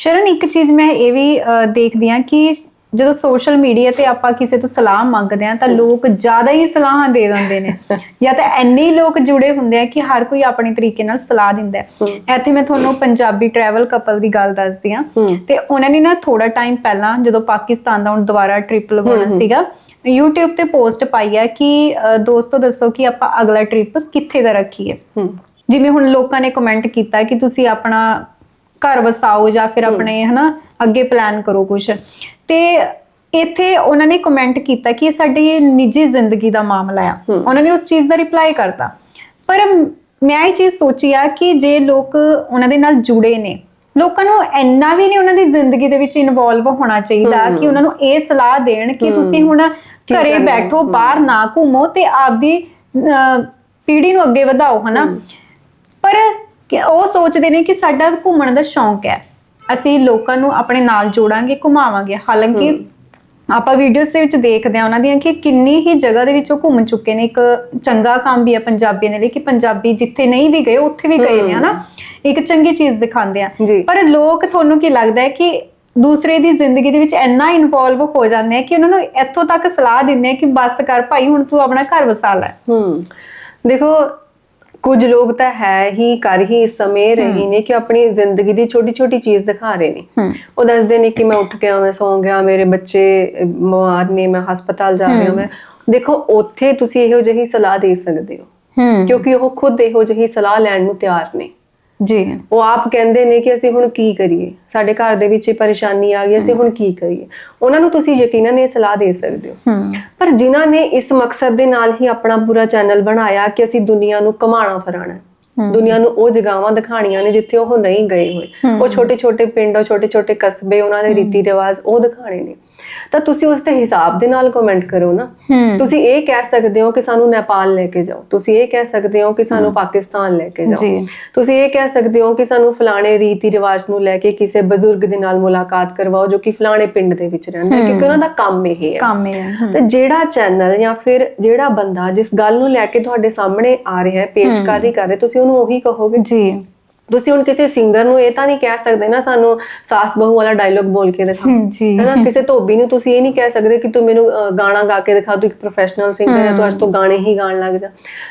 ਸ਼ਰਨ ਇੱਕ ਚੀਜ਼ ਮੈਂ ਇਹ ਵੀ ਅਹ, ਦੇਖਦੀ ਆ ਕਿ ਜਦੋਂ ਸੋਸ਼ਲ ਮੀਡੀਆ ਤੇ ਆਪਾਂ ਕਿਸੇ ਤੋਂ ਸਲਾਹ ਮੰਗਦੇ ਆ ਤਾਂ ਲੋਕ ਜ਼ਿਆਦਾ ਹੀ ਸਲਾਹਾਂ ਦੇ ਦਿੰਦੇ ਨੇ। ਜਾਂ ਤਾਂ ਇੰਨੇ ਹੀ ਲੋਕ ਜੁੜੇ ਹੁੰਦੇ ਆ ਕਿ ਹਰ ਕੋਈ ਆਪਣੇ ਤਰੀਕੇ ਨਾਲ ਸਲਾਹ ਦਿੰਦਾ ਹੈ। ਇੱਥੇ ਮੈਂ ਤੁਹਾਨੂੰ ਪੰਜਾਬੀ ਟਰੈਵਲ ਕਪਲ ਦੀ ਗੱਲ ਦੱਸਦੀ ਆ ਹਮ। ਤੇ ਉਹਨਾਂ ਨੇ ਨਾ ਥੋੜਾ ਟਾਈਮ ਪਹਿਲਾਂ ਜਦੋਂ ਪਾਕਿਸਤਾਨ ਦਾ ਹੁਣ ਦੁਬਾਰਾ ਟ੍ਰਿਪ ਲਗਾਉਣਾ ਸੀਗਾ YouTube ਤੇ ਪੋਸਟ ਪਾਈ ਆ ਕਿ ਅਹ, ਦੋਸਤੋ ਦੱਸੋ ਕਿ ਆਪਾਂ ਅਗਲਾ ਟ੍ਰਿਪ ਕਿੱਥੇ ਦਾ ਰੱਖੀਏ। ਹੂੰ ਜਿਵੇਂ ਹੁਣ ਲੋਕਾਂ ਨੇ ਕਮੈਂਟ ਕੀਤਾ ਕਿ ਤੁਸੀਂ ਆਪਣਾ ਘਰ ਵਸਾਓ ਜਾਂ ਫਿਰ ਆਪਣੇ ਹਨਾ ਅੱਗੇ ਪਲਾਨ ਕਰੋ ਕੁਝ ਤੇ ਇੱਥੇ ਉਹਨਾਂ ਨੇ ਕਮੈਂਟ ਕੀਤਾ ਕਿ ਇਹ ਸਾਡੀ ਨਿੱਜੀ ਜ਼ਿੰਦਗੀ ਦਾ ਮਾਮਲਾ ਆ। ਉਹਨਾਂ ਨੇ ਉਸ ਚੀਜ਼ ਦਾ ਰਿਪਲਾਈ ਕਰਤਾ। ਪਰ ਮੈਂ ਇਹ ਚੀਜ਼ ਸੋਚੀ ਆ ਕਿ ਜੇ ਲੋਕ ਉਹਨਾਂ ਦੇ ਨਾਲ ਜੁੜੇ ਨੇ ਲੋਕਾਂ ਨੂੰ ਇੰਨਾ ਵੀ ਨਹੀਂ ਉਹਨਾਂ ਦੀ ਜ਼ਿੰਦਗੀ ਦੇ ਵਿੱਚ ਇਨਵੋਲਵ ਹੋਣਾ ਚਾਹੀਦਾ ਕਿ ਉਹਨਾਂ ਨੂੰ ਇਹ ਸਲਾਹ ਦੇਣ ਕਿ ਤੁਸੀਂ ਹੁਣ ਘਰੇ? ਬੈਠੋ ਬਾਹਰ ਨਾ ਘੁੰਮੋ ਤੇ ਆਪਦੀ ਪੀੜ੍ਹੀ ਨੂੰ ਅੱਗੇ ਵਧਾਓ ਹਨਾ। ਪਰ ਕਿ ਉਹ ਸੋਚਦੇ ਨੇ ਕਿ ਸਾਡਾ ਘੁੰਮਣ ਦਾ ਸ਼ੌਂਕ ਹੈ। ਅਸੀਂ ਲੋਕਾਂ ਨੂੰ ਆਪਣੇ ਨਾਲ ਜੋੜਾਂਗੇ ਘੁਮਾਵਾਂਗੇ। ਹਾਲਾਂਕਿ ਆਪਾਂ ਵੀਡੀਓਜ਼ ਦੇ ਵਿੱਚ ਦੇਖਦੇ ਆ ਉਹਨਾਂ ਦੀਆਂ ਕਿ ਕਿੰਨੀ ਹੀ ਜਗ੍ਹਾ ਦੇ ਵਿੱਚ ਉਹ ਘੁੰਮ ਚੁੱਕੇ ਨੇ। ਇੱਕ ਚੰਗਾ ਕੰਮ ਵੀ ਹੈ ਪੰਜਾਬੀਆਂ ਦੇ ਲਈ ਕਿ ਪੰਜਾਬੀ ਜਿੱਥੇ ਨਹੀਂ ਵੀ ਗਏ ਉੱਥੇ ਵੀ ਗਏ ਨੇ ਹਨਾ? ਇੱਕ ਚੰਗੀ ਚੀਜ਼ ਦਿਖਾਉਂਦੇ ਆ। ਪਰ ਲੋਕ ਤੁਹਾਨੂੰ ਕੀ ਲੱਗਦਾ ਹੈ ਕਿ ਦੂਸਰੇ ਦੀ ਜ਼ਿੰਦਗੀ ਦੇ ਵਿੱਚ ਇੰਨਾ ਇਨਵੋਲਵ ਹੋ ਜਾਂਦੇ ਆ ਕਿ ਉਹਨਾਂ ਨੂੰ ਇੱਥੋਂ ਤੱਕ ਸਲਾਹ ਦਿੰਦੇ ਆ ਕਿ ਬਸ ਕਰ ਭਾਈ ਹੁਣ ਤੂੰ ਆਪਣਾ ਘਰ ਵਸਾ ਲੈ। ਹੂੰ। ਦੇਖੋ ਕੁਝ ਲੋਕ ਤਾਂ ਹੈ ਹੀ ਕਰ ਹੀ ਇਸ ਸਮੇਂ ਰਹੇ ਨੇ ਕਿ ਆਪਣੀ ਜ਼ਿੰਦਗੀ ਦੀ ਛੋਟੀ ਛੋਟੀ ਚੀਜ਼ ਦਿਖਾ ਰਹੇ ਨੇ। ਉਹ ਦੱਸਦੇ ਨੇ ਕਿ ਮੈਂ ਉੱਠ ਗਿਆ ਮੈਂ ਸੌਂ ਗਿਆ ਮੇਰੇ ਬੱਚੇ ਬਿਮਾਰ ਨੇ ਮੈਂ ਹਸਪਤਾਲ ਜਾ ਰਿਹਾ ਮੈਂ ਦੇਖੋ ਉੱਥੇ ਤੁਸੀਂ ਇਹੋ ਜਿਹੀ ਸਲਾਹ ਦੇ ਸਕਦੇ ਹੋ। ਕਿਉਂਕਿ ਉਹ ਖੁਦ ਇਹੋ ਜਿਹੀ ਸਲਾਹ ਲੈਣ ਨੂੰ ਤਿਆਰ ਨੇ। ਜੀ। ਉਹ ਆਪ ਕਹਿੰਦੇ ਨੇ ਕਿ ਅਸੀਂ ਹੁਣ ਕੀ ਕਰੀਏ? ਸਾਡੇ ਘਰ ਦੇ ਵਿੱਚ ਇਹ ਪਰੇਸ਼ਾਨੀ ਆ ਗਈ ਅਸੀਂ ਹੁਣ ਕੀ ਕਰੀਏ? ਉਹਨਾਂ ਨੂੰ ਤੁਸੀਂ ਯਕੀਨਨ ਇਹ ਸਲਾਹ ਦੇ ਸਕਦੇ ਹੂੰ। ਪਰ ਜਿਨ੍ਹਾਂ ਨੇ ਇਸ ਮਕਸਦ ਦੇ ਨਾਲ ਹੀ ਆਪਣਾ ਪੂਰਾ ਚੈਨਲ ਬਣਾਇਆ ਕਿ ਅਸੀਂ ਦੁਨੀਆ ਨੂੰ ਕਮਾਣਾ ਫਰਾਣਾ ਦੁਨੀਆ ਨੂੰ ਉਹ ਜਗਾਵਾਂ ਦਿਖਾਣੀਆਂ ਨੇ ਜਿੱਥੇ ਉਹ ਨਹੀਂ ਗਏ ਹੋਏ। ਉਹ ਛੋਟੇ ਛੋਟੇ ਪਿੰਡ ਉਹ ਛੋਟੇ ਛੋਟੇ ਕਸਬੇ ਉਹਨਾਂ ਦੇ ਰੀਤੀ ਰਿਵਾਜ ਉਹ ਦਿਖਾਣੇ ਨੇ। ਤਾਂ ਤੁਸੀਂ ਉਸ ਦੇ ਹਿਸਾਬ ਦੇ ਨਾਲ ਕਮੈਂਟ ਕਰੋ ਨਾ। ਤੁਸੀਂ ਇਹ ਕਹਿ ਸਕਦੇ ਹੋ ਕਿ ਸਾਨੂੰ ਨੇਪਾਲ ਲੈ ਕੇ ਜਾਓ। ਤੁਸੀਂ ਇਹ ਕਹਿ ਸਕਦੇ ਹੋ ਕਿ ਸਾਨੂੰ ਪਾਕਿਸਤਾਨ ਲੈ ਕੇ ਜਾਓ। ਤੁਸੀਂ ਇਹ ਕਹਿ ਸਕਦੇ ਹੋ ਕਿ ਸਾਨੂੰ ਫਲਾਣੇ ਰੀਤੀ ਰਿਵਾਜ ਨੂੰ ਲੈ ਕੇ ਕਿਸੇ ਬਜ਼ੁਰਗ ਦੇ ਨਾਲ ਮੁਲਾਕਾਤ ਕਰਵਾਓ ਜੋ ਕਿ ਫਲਾਣੇ ਪਿੰਡ ਦੇ ਵਿੱਚ ਰਹਿੰਦਾ ਹੈ, ਕਿਉਂਕਿ ਉਹਨਾਂ ਦਾ ਕੰਮ ਇਹ ਹੈ। ਕੰਮ ਇਹ ਹੂੰ। ਤੇ ਜਿਹੜਾ ਚੈਨਲ ਜਾਂ ਫਿਰ ਜਿਹੜਾ ਬੰਦਾ ਜਿਸ ਗੱਲ ਨੂੰ ਲੈ ਕੇ ਤੁਹਾਡੇ ਸਾਹਮਣੇ ਆ ਰਿਹਾ ਹੈ। ਪੇਸ਼ਕਾਰੀ ਕਰ ਰਿਹਾ ਤੁਸੀਂ ਉਹਨੂੰ ਉਹੀ ਕਹੋਗੇ? ਜੀ। ਤੁਸੀਂ ਹੁਣ ਕਿਸੇ ਸਿੰਗਰ ਨੂੰ ਇਹ ਤਾਂ ਨਹੀਂ ਕਹਿ ਸਕਦੇ ਨਾ ਸਾਨੂੰ ਸਾਸ ਬਹੂ ਵਾਲਾ ਡਾਇਲੋਗ ਬੋਲ ਕੇ ਦਿਖਾ। ਜੀ। ਹੈਨਾ ਕਿਸੇ ਧੋਬੀ ਨੂੰ ਤੁਸੀਂ ਇਹ ਨਹੀਂ ਕਹਿ ਸਕਦੇ ਕਿ ਤੂੰ ਮੈਨੂੰ ਗਾਣਾ ਗਾ ਕੇ ਦਿਖਾ ਤੂੰ ਇੱਕ ਪ੍ਰੋਫੈਸ਼ਨਲ ਸਿੰਗਰ ਹੈ ਤੂੰ ਅੱਜ ਤੋਂ ਗਾਣੇ ਹੀ ਗਾਣ ਲੱਗ ਜਾ।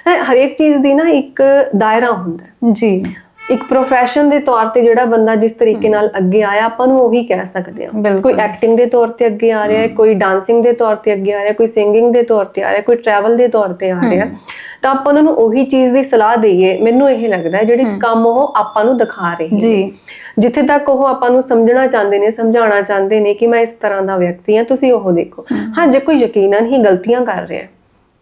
ਹੈਂ, ਹਰੇਕ ਚੀਜ਼ ਦੀ ਨਾ ਇੱਕ ਦਾਇਰਾ ਹੁੰਦਾ ਹੈ। ਜੀ। ਇੱਕ ਪ੍ਰੋਫੈਸ਼ਨ ਦੇ ਤੌਰ ਤੇ ਜਿਹੜਾ ਬੰਦਾ ਜਿਸ ਤਰੀਕੇ ਨਾਲ ਅੱਗੇ ਆਇਆ ਆਪਾਂ ਨੂੰ ਉਹੀ ਕਹਿ ਸਕਦੇ ਹਾਂ। ਬਿਲਕੁਲ। ਕੋਈ ਐਕਟਿੰਗ ਦੇ ਤੌਰ ਤੇ ਅੱਗੇ ਆ ਰਿਹਾ ਹੈ ਕੋਈ ਡਾਂਸਿੰਗ ਦੇ ਤੌਰ ਤੇ ਅੱਗੇ ਆ ਰਿਹਾ ਕੋਈ ਸਿੰਗਿੰਗ ਦੇ ਤੌਰ ਤੇ ਆ ਰਿਹਾ ਕੋਈ ਟਰੈਵਲ ਦੇ ਤੌਰ ਤੇ ਆ ਰਿਹਾ ਤਾਂ ਆਪਾਂ ਉਹਨਾਂ ਨੂੰ ਉਹੀ ਚੀਜ਼ ਦੀ ਸਲਾਹ ਦਈਏ। ਮੈਨੂੰ ਇਹ ਲੱਗਦਾ ਹੈ ਜਿਹੜੇ ਚ ਕੰਮ ਉਹ ਆਪਾਂ ਨੂੰ ਦਿਖਾ ਰਹੇ ਨੇ। ਜੀ। ਜਿੱਥੇ ਤੱਕ ਉਹ ਆਪਾਂ ਨੂੰ ਸਮਝਣਾ ਚਾਹੁੰਦੇ ਨੇ ਸਮਝਾਉਣਾ ਚਾਹੁੰਦੇ ਨੇ ਕਿ ਮੈਂ ਇਸ ਤਰ੍ਹਾਂ ਦਾ ਵਿਅਕਤੀ ਹਾਂ ਤੁਸੀਂ ਉਹ ਦੇਖੋ। ਹਾਂ ਜੇ ਕੋਈ ਯਕੀਨਨ ਹੀ ਗਲਤੀਆਂ ਕਰ ਰਿਹਾ ਹੈ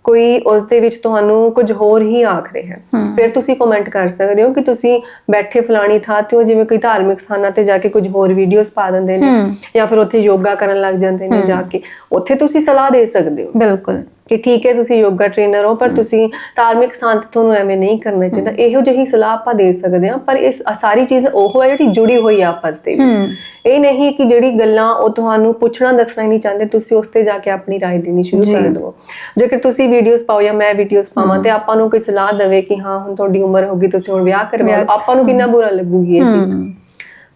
ਕੋਈ ਉਸ ਦੇ ਵਿੱਚ ਤੁਹਾਨੂੰ ਕੁਝ ਹੋਰ ਹੀ ਆਖ ਰਿਹਾ ਹੈ। ਫਿਰ ਤੁਸੀਂ ਕਮੈਂਟ ਕਰ ਸਕਦੇ ਹੋ ਕਿ ਤੁਸੀਂ ਬੈਠੇ ਫਲਾਣੀ ਥਾਂ ਤੇ ਹੋ ਜਿਵੇਂ ਕੋਈ ਧਾਰਮਿਕ ਸਥਾਨਾਂ ਤੇ ਜਾ ਕੇ ਕੁਝ ਹੋਰ ਵੀਡੀਓਜ਼ ਪਾ ਦਿੰਦੇ ਨੇ ਜਾਂ ਫਿਰ ਉੱਥੇ ਯੋਗਾ ਕਰਨ ਲੱਗ ਜਾਂਦੇ ਨੇ ਜਾ ਕੇ। ਉੱਥੇ ਤੁਸੀਂ ਸਲਾਹ ਦੇ ਸਕਦੇ ਹੋ। ਬਿਲਕੁਲ। ਕਿ ਠੀਕ ਹੈ ਤੁਸੀਂ ਯੋਗਾ ਟ੍ਰੇਨਰ ਹੋ ਪਰ ਤੁਸੀਂ ਧਾਰਮਿਕ ਸਥਾਨ ਤੇ ਤੁਹਾਨੂੰ ਐਵੇਂ ਨਹੀਂ ਕਰਨਾ ਚਾਹੀਦਾ ਇਹੋ ਜਿਹੀ ਸਲਾਹ ਆਪਾਂ ਦੇ ਸਕਦੇ ਹਾਂ ਪਰ ਇਸ ਸਾਰੀ ਚੀਜ਼ ਉਹ ਹੈ ਜਿਹੜੀ ਜੁੜੀ ਹੋਈ ਆ ਆਪਸ ਦੇ ਵਿੱਚ ਇਹ ਨਹੀਂ ਕਿ ਜਿਹੜੀ ਗੱਲਾਂ ਉਹ ਤੁਹਾਨੂੰ ਪੁੱਛਣਾ ਦੱਸਣਾ ਹੀ ਨਹੀਂ ਚਾਹੁੰਦੇ ਤੁਸੀਂ ਉਸ ਤੇ ਜਾ ਕੇ ਆਪਣੀ رائے ਦੇਣੀ ਸ਼ੁਰੂ ਕਰ ਦਿਓ ਜੇਕਰ ਤੁਸੀਂ ਵੀਡੀਓਜ਼ ਪਾਓ ਜਾਂ ਮੈਂ ਵੀਡੀਓਜ਼ ਪਾਵਾਂ ਤੇ ਆਪਾਂ ਨੂੰ ਕੋਈ ਸਲਾਹ ਦੇਵੇ ਕਿ ਹਾਂ ਹੁਣ ਤੁਹਾਡੀ ਉਮਰ ਹੋ ਗਈ ਤੁਸੀਂ ਹੁਣ ਵਿਆਹ ਕਰਵਾ ਲਓ ਆਪਾਂ ਨੂੰ ਕਿੰਨਾ ਬੁਰਾ ਲੱਗੂਗੀ ਇਹ ਚੀਜ਼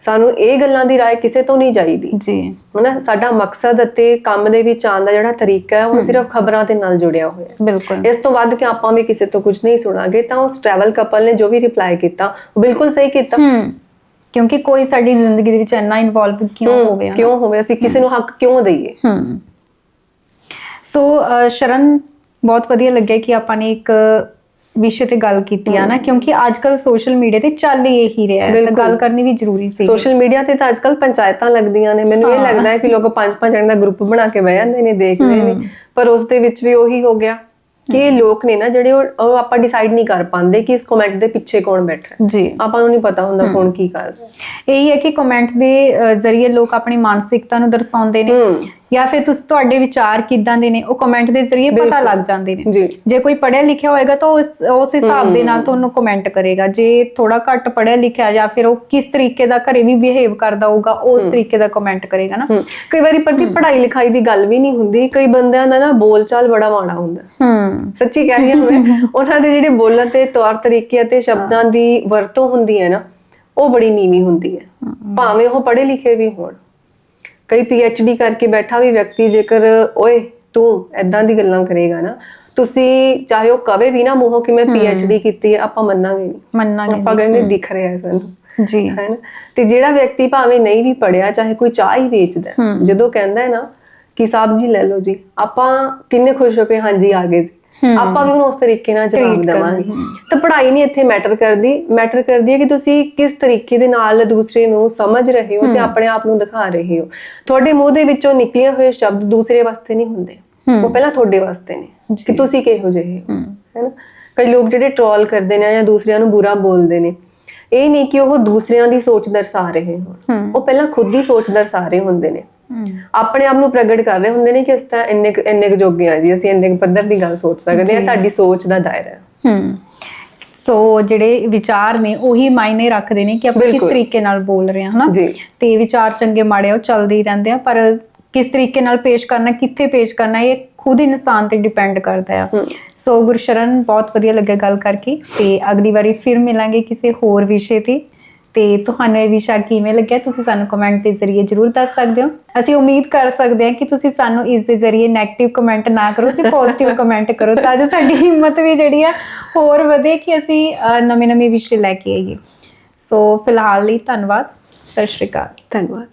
ਸਾਨੂੰ ਇਹ ਗੱਲਾਂ ਦੀ رائے ਕਿਸੇ ਤੋਂ ਨਹੀਂ ਚਾਹੀਦੀ ਜੀ ਹਨਾ ਸਾਡਾ ਮਕਸਦ ਅਤੇ ਕੰਮ ਦੇ ਵਿੱਚ ਆਉਣ ਦਾ ਜਿਹੜਾ ਤਰੀਕਾ ਹੈ ਉਹ ਸਿਰਫ ਖਬਰਾਂ ਦੇ ਨਾਲ ਜੁੜਿਆ ਹੋਇਆ ਹੈ ਬਿਲਕੁਲ ਇਸ ਤੋਂ ਵੱਧ ਕਿ ਆਪਾਂ ਵੀ ਕਿਸੇ ਤੋਂ ਕੁਝ ਨਹੀਂ ਸੁਣਾਂਗੇ ਤਾਂ ਉਸ ਟਰੈਵਲ ਕਪਲ ਨੇ ਜੋ ਵੀ ਰਿਪਲਾਈ ਕੀਤਾ ਉਹ ਬਿਲਕੁਲ ਸਹੀ ਕੀਤਾ ਹੂੰ ਕਿਉਂਕਿ ਕੋਈ ਸਾਡੀ ਜ਼ਿੰਦਗੀ ਦੇ ਵਿੱਚ ਇੰਨਾ ਇਨਵੋਲਵ ਕਿਉਂ ਹੋਵੇ ਹਨਾ? ਕਿਉਂ ਹੋਵੇ ਅਸੀਂ ਕਿਸੇ ਨੂੰ ਹੱਕ ਕਿਉਂ ਦਈਏ ਹੂੰ ਸੋ ਅਹ, ਸ਼ਰਨ ਬਹੁਤ ਵਧੀਆ ਲੱਗਿਆ ਕਿ ਆਪਾਂ ਨੇ ਇੱਕ ਵਿਸ਼ੇ ਤੇ ਗੱਲ ਕੀਤੀ ਆ ਨਾ ਕਿਉਂਕਿ ਅੱਜ ਕੱਲ ਸੋਸ਼ਲ ਮੀਡੀਆ ਤੇ ਚੱਲ ਹੀ ਇਹੀ ਰਿਹਾ ਹੈ। ਤਾਂ। ਗੱਲ ਕਰਨੀ ਵੀ ਜ਼ਰੂਰੀ ਸੀ। ਸੋਸ਼ਲ ਮੀਡੀਆ ਤੇ ਤਾਂ ਅੱਜਕੱਲ ਪੰਚਾਇਤਾਂ ਲੱਗਦੀਆਂ ਨੇ। ਮੈਨੂੰ ਇਹ ਲੱਗਦਾ ਹੈ ਕਿ ਲੋਕ ਪੰਜ ਪੰਜ ਜਣ ਦਾ ਗਰੁੱਪ ਬਣਾ ਕੇ ਬਹਿ ਜਾਂਦੇ ਨੇ ਦੇਖਦੇ ਨੇ। ਪਰ ਉਸ ਦੇ ਵਿੱਚ ਵੀ ਉਹੀ ਹੋ ਗਿਆ ਕਿ ਲੋਕ ਨੇ ਨਾ ਜਿਹੜੇ ਉਹ ਆਪਾਂ ਡਿਸਾਈਡ ਨਹੀਂ ਕਰ ਪਾਉਂਦੇ ਕਿ ਇਸ ਕਮੈਂਟ ਦੇ ਪਿੱਛੇ ਕੌਣ ਬੈਠਾ ਹੈ। ਜੀ। ਆਪਾਂ ਨੂੰ ਨਹੀਂ ਪਤਾ ਹੁੰਦਾ ਕੌਣ ਕੀ ਕਰ ਰਿਹਾ ਇਹੀ ਹੈ ਕਿ ਕਮੈਂਟ ਦੇ ਜ਼ਰੀਏ ਲੋਕ ਆਪਣੀ ਮਾਨਸਿਕਤਾ ਨੂੰ ਦਰਸਾਉਂਦੇ ਨੇ। ਜਾਂ ਫਿਰ ਤੁਸੀਂ ਤੁਹਾਡੇ ਵਿਚਾਰ ਕਿਦਾਂ ਦੇ ਨੇ ਉਹ ਕਮੈਂਟ ਦੇ ਜ਼ਰੀਏ ਪਤਾ ਲੱਗ ਜਾਂਦੇ ਨੇ। ਜੀ। ਕੋਈ ਪੜਿਆ ਲਿਖਿਆ ਹੋਏਗਾ ਤਾਂ ਉਸ ਉਸ ਹਿਸਾਬ ਦੇ ਨਾਲ ਤੁਹਾਨੂੰ ਕਮੈਂਟ ਕਰੇਗਾ। ਜੇ ਥੋੜਾ ਘੱਟ ਪੜਿਆ ਲਿਖਿਆ ਜਾਂ ਫਿਰ ਉਹ ਕਿਸ ਤਰੀਕੇ ਦਾ ਘਰੇ ਵੀ ਬਿਹੇਵ ਕਰਦਾ ਹੋਊਗਾ ਉਸ ਤਰੀਕੇ ਦਾ ਕਮੈਂਟ ਕਰੇਗਾ ਨਾ। ਕਈ ਵਾਰੀ ਪਰ ਦੀ ਪੜ੍ਹਾਈ ਲਿਖਾਈ ਦੀ ਗੱਲ ਵੀ ਨਹੀਂ ਹੁੰਦੀ। ਕਈ ਬੰਦਿਆਂ ਦਾ ਨਾ ਬੋਲਚਾਲ ਬੜਾ ਮਾੜਾ ਹੁੰਦਾ। ਹੂੰ। ਸੱਚੀ ਕਹਿ ਰਹੀ ਹਾਂ ਮੈਂ ਉਹਨਾਂ ਦੇ ਜਿਹੜੇ ਬੋਲਣ ਤੇ ਤੌਰ ਤਰੀਕੇ ਅਤੇ ਸ਼ਬਦਾਂ ਦੀ ਵਰਤੋਂ ਹੁੰਦੀ ਹੈ ਨਾ ਉਹ ਬੜੀ ਨੀਵੀਂ ਹੁੰਦੀ ਹੈ। ਭਾਵੇਂ ਉਹ ਪੜ੍ਹੇ ਲਿਖੇ ਵੀ ਹੋਣ। ਕਈ ਡੀ ਕਰਕੇ ਬੈਠਾ ਵੀ ਵਿਅਕਤੀ ਜੇਕਰ ਓਏ ਤੂੰ ਐਦਾਂ ਦੀ ਗੱਲਾਂ ਕਰੇਗਾ ਨਾ ਤੁਸੀਂ ਚਾਹੇ ਉਹ ਕਵੇ ਵੀ ਨਾ ਮੂੰਹੋਂ ਕਿ ਮੈਂ ਡੀ ਕੀਤੀ ਹੈ ਆਪਾਂ ਮੰਨਾਂਗੇ ਨਹੀਂ ਮੰਨਾਂਗੇ ਆਪਾਂ ਕਹਿੰਦੇ ਦਿਖ ਰਿਹਾ ਹੈ ਸਾਨੂੰ। ਜੀ। ਹੈ ਨਾ ਤੇ ਜਿਹੜਾ ਵਿਅਕਤੀ ਭਾਵੇਂ ਨਹੀਂ ਵੀ ਪੜਿਆ ਚਾਹੇ ਕੋਈ ਚਾਹ ਹੀ ਵੇਚਦਾ ਜਦੋਂ ਕਹਿੰਦਾ ਹੈ ਨਾ ਕਿ ਸਾਹਿਬ ਜੀ ਲੈ ਲਓ ਜੀ ਆਪਾਂ ਕਿੰਨੇ ਖੁਸ਼ ਹੋ ਕੇ ਹਾਂਜੀ ਆ ਗਏ ਜੀ। ਆਪਾਂ ਵੀ ਉਹਨੂੰ ਉਸ ਤਰੀਕੇ ਨਾਲ ਜਵਾਬ ਦੇਵਾਂਗੇ। ਤਾਂ ਪੜ੍ਹਾਈ ਨਹੀਂ ਇੱਥੇ ਮੈਟਰ ਕਰਦੀ। ਮੈਟਰ ਕਰਦੀ ਹੈ ਕਿ ਤੁਸੀਂ ਕਿਸ ਤਰੀਕੇ ਦੇ ਨਾਲ ਦੂਸਰੇ ਨੂੰ ਸਮਝ ਰਹੇ ਹੋ ਤੇ ਆਪਣੇ ਆਪ ਨੂੰ ਦਿਖਾ ਰਹੇ ਹੋ। ਤੁਹਾਡੇ ਮੂੰਹ ਦੇ ਵਿੱਚੋਂ ਨਿਕਲੇ ਹੋਏ ਸ਼ਬਦ ਦੂਸਰੇ ਵਾਸਤੇ ਨਹੀਂ ਹੁੰਦੇ। ਉਹ ਪਹਿਲਾਂ ਤੁਹਾਡੇ ਵਾਸਤੇ ਨੇ ਕਿ ਤੁਸੀਂ ਕਿਹੋ ਜਿਹੇ ਹੋ ਹੈਨਾ ਕਈ ਲੋਕ ਜਿਹੜੇ ਟ੍ਰੋਲ ਕਰਦੇ ਨੇ ਜਾਂ ਦੂਸਰਿਆਂ ਨੂੰ ਬੁਰਾ ਬੋਲਦੇ ਨੇ। ਇਹ ਨਹੀਂ ਕਿ ਉਹ ਦੂਸਰਿਆਂ ਦੀ ਸੋਚ ਦਰਸਾ ਰਹੇ ਹੋਣ। ਉਹ ਪਹਿਲਾਂ ਖੁਦ ਦੀ ਸੋਚ ਦਰਸਾ ਰਹੇ ਹੁੰਦੇ ਨੇ। ਆਪਣੇ ਆਪ ਨੂੰ ਪ੍ਰਗਟ ਕਰ ਰਹੇ ਹੁੰਦੇ ਨੇ ਕਿ ਅਸੀਂ ਤਾਂ ਇੰਨੇ ਇੰਨੇ ਕੁ ਜੋਗੇ ਆ ਜੀ ਅਸੀਂ ਇੰਨੇ ਕੁ ਪੱਧਰ ਦੀ ਗੱਲ ਸੋਚ ਸਕਦੇ ਹਾਂ ਸਾਡੀ ਸੋਚ ਦਾ ਦਾਇਰਾ ਹੈ। ਸੋ ਜਿਹੜੇ ਵਿਚਾਰ ਨੇ ਉਹੀ ਮਾਇਨੇ ਰੱਖਦੇ ਨੇ ਕਿ ਆਪਾਂ ਕਿਸ। ਤਰੀਕੇ ਨਾਲ ਬੋਲ ਰਹੇ ਹਾਂ ਹਨਾ? ਤੇ ਵਿਚਾਰ ਚੰਗੇ ਮਾੜੇ ਆ, ਉਹ ਚੱਲਦੇ ਹੀ ਰਹਿੰਦੇ ਆ ਪਰ ਕਿਸ ਤਰੀਕੇ ਨਾਲ ਪੇਸ਼ ਕਰਨਾ ਕਿੱਥੇ ਪੇਸ਼ ਕਰਨਾ ਇਹ ਖੁਦ ਇਨਸਾਨ ਤੇ ਡਿਪੈਂਡ ਕਰਦਾ ਆ। ਸੋ ਗੁਰਸ਼ਰਨ ਬਹੁਤ ਵਧੀਆ ਲੱਗਿਆ ਗੱਲ ਕਰਕੇ ਤੇ ਅਗਲੀ ਵਾਰੀ ਫਿਰ ਮਿਲਾਂਗੇ ਕਿਸੇ ਹੋਰ ਵਿਸ਼ੇ ਤੇ। ਤੇ ਤੁਹਾਨੂੰ ਇਹ ਵਿਸ਼ਾ ਕਿਵੇਂ ਲੱਗਿਆ? ਤੁਸੀਂ ਸਾਨੂੰ ਕਮੈਂਟ ਦੇ ਜ਼ਰੀਏ ਜਰੂਰ ਦੱਸ ਸਕਦੇ ਹੋ। ਅਸੀਂ ਉਮੀਦ ਕਰ ਸਕਦੇ ਹਾਂ ਕਿ ਤੁਸੀਂ ਸਾਨੂੰ ਇਸ ਦੇ ਜ਼ਰੀਏ 네ਗੇਟਿਵ ਕਮੈਂਟ ਨਾ ਕਰੋ ਤੇ ਪੋਜ਼ਿਟਿਵ ਕਮੈਂਟ ਕਰੋ ਤਾਂ ਜੋ ਸਾਡੀ ਹਿੰਮਤ ਵੀ ਜਿਹੜੀ ਆ ਹੋਰ ਵਧੇ ਕਿ ਅਸੀਂ ਨਵੇਂ ਨਵੇਂ ਵਿਸ਼ੇ ਲੈ ਕੇ ਆਈਏ। ਸੋ ਫਿਲਹਾਲ ਲਈ ਧੰਨਵਾਦ। ਸਤਿ ਸ਼੍ਰੀ ਅਕਾਲ। ਧੰਨਵਾਦ।